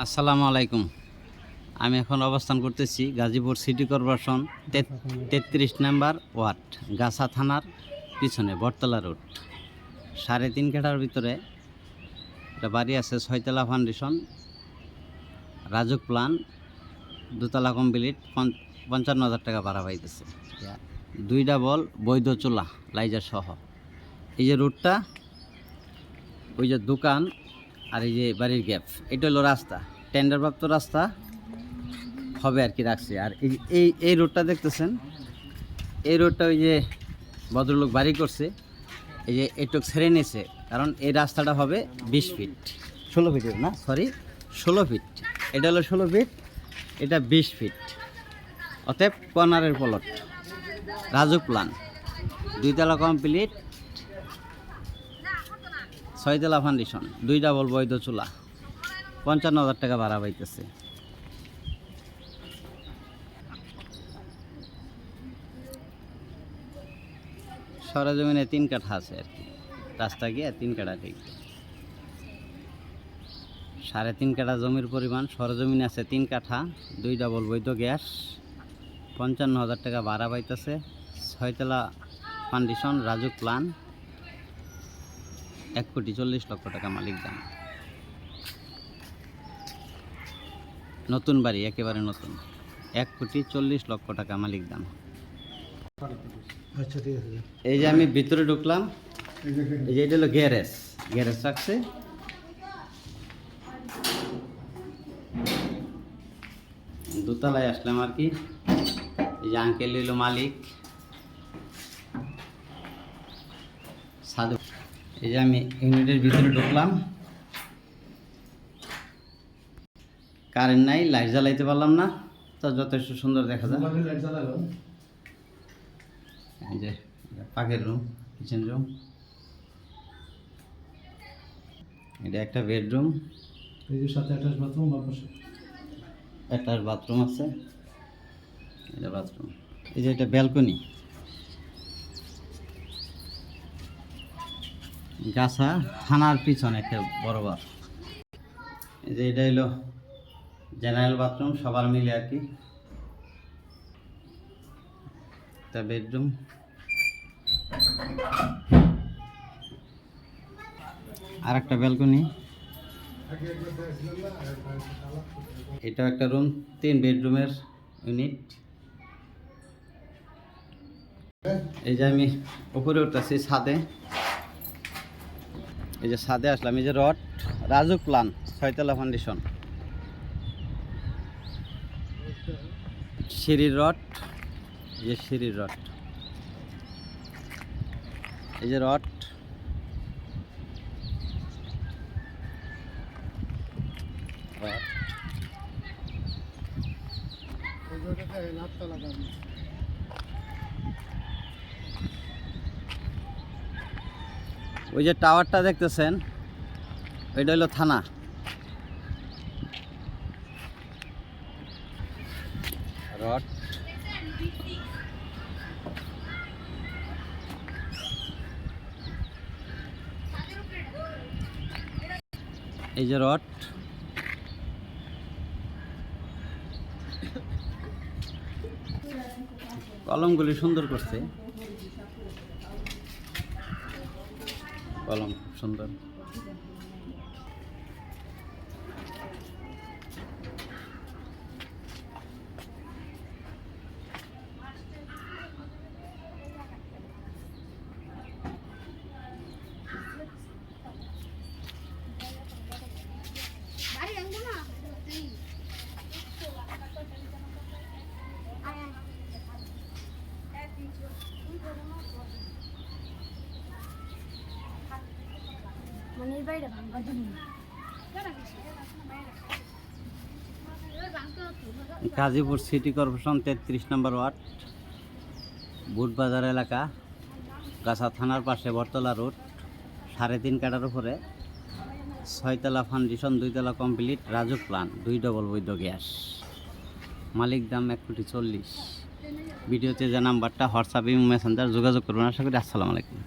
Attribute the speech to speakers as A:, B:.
A: আসসালামু আলাইকুম। আমি এখন অবস্থান করতেছি গাজীপুর সিটি কর্পোরেশন তেত্রিশ নাম্বার ওয়ার্ড, গাছা থানার পিছনে, বটতলা রোড। সাড়ে তিন কাঠার ভিতরে একটা বাড়ি আছে, ছয়তলা ফাউন্ডেশন, রাজুক প্লান, দুতলা কমপ্লিট পঞ্চ- পঞ্চান্ন হাজার টাকা ভাড়া পাইতেছে। দুইটা বল বৈধ চুলা, লাইজার সহ। এই যে রোডটা, ওই যে দোকান আর এই যে বাড়ির গ্যাপ এটা হলো রাস্তা। টেন্ডারপ্রাপ্ত রাস্তা হবে আর কি রাখছে। আর এই এই এই রোডটা দেখতেছেন? এই রোডটা ওই যে ভদ্রলোক বাড়ি করছে এই যে এটুক ছেড়ে নিয়েছে কারণ এই রাস্তাটা হবে বিশ ফিট ষোলো ফিটের না? সরি ষোলো ফিট এটা হলো ষোলো ফিট এটা বিশ ফিট অতএব কর্নারের পলট রাজু প্লান দুইতলা কমপ্লিট ছয়তলা ফাউন্ডেশন, দুই ডাবল বৈধ চুলা, পঞ্চান্ন হাজার টাকা ভাড়া পাইতেছে। সরজমিনে তিন কাঠা আছে আর কি। রাস্তা গিয়ে তিন কাঠা ঠিক সাড়ে তিন কাঠা জমির পরিমাণ, সরজমিনে আছে তিন কাঠা, দুই ডাবল বৈধ গ্যাস, পঞ্চান্ন হাজার টাকা ভাড়া পাইতেছে। ছয়তলা ফাউন্ডেশন, রাজু প্লান। এক কোটি চল্লিশ লক্ষ টাকা মালিক দাম নতুন বাড়ি একেবারে নতুন। এক কোটি চল্লিশ লক্ষ টাকা মালিক দাম
B: আচ্ছা ঠিক আছে।
A: এই যে আমি ভিতরে ঢুকলাম এই যে এটা হলো গ্যারেজ। গ্যারেজ রাখছে দোতলায় আসলাম আর কি। এই যে আঙ্কেল হইল মালিক। সাধু এই যে আমি ইউনিটের ভিতরে ঢুকলাম। কারেন্ট নাই লাইট জ্বালাইতে পারলাম না। তো যথেষ্ট সুন্দর দেখা যায়। এই যে পাখের রুম কিচেন রুম এটা একটা বেডরুম
B: এই যে সাথে অ্যাটাচ বাথরুম বা পাশে।
A: একটা বাথরুম আছে। এটা বাথরুম এই যে এটা ব্যালকনি গাছা থানার পিছনে একটা বরাবর এই যে এটা হলো জেনারেল বাথরুম সবার মিলে আর কি। একটা বেডরুম আর একটা ব্যালকনি এটা একটা রুম তিন বেডরুমের ইউনিট এই যে আমি উপরে উঠতেছি ছাদে। এই যে ছাদে আসলাম, এই যে রড, রাজু প্লান, ছয়তলা ফাউন্ডেশন সিঁড়ির রড যে সিঁড়ির রড। এই যে রড। রড ওই যে টাওয়ারটা দেখতেছেন ওইটা হলো থানা। রড। এই যে রড। কলমগুলি সুন্দর করছে। কলম খুব সুন্দর।
C: বাইরে
A: গাজীপুর সিটি কর্পোরেশন তেত্রিশ নম্বর ওয়ার্ড, বুটবাজার এলাকা, গাছা থানার পাশে বটতলা রোড, সাড়ে তিন কাটার উপরে ছয়তলা ফাউন্ডেশন, দুইতলা কমপ্লিট রাজু প্লান, দুই ডবল বৈধ গ্যাস। মালিক দাম এক কোটি চল্লিশ। ভিডিওতে যে নাম্বারটা, হোয়াটসঅ্যাপ মেসেঞ্জার যোগাযোগ করবেন। আশা করি, আসসালামু আলাইকুম।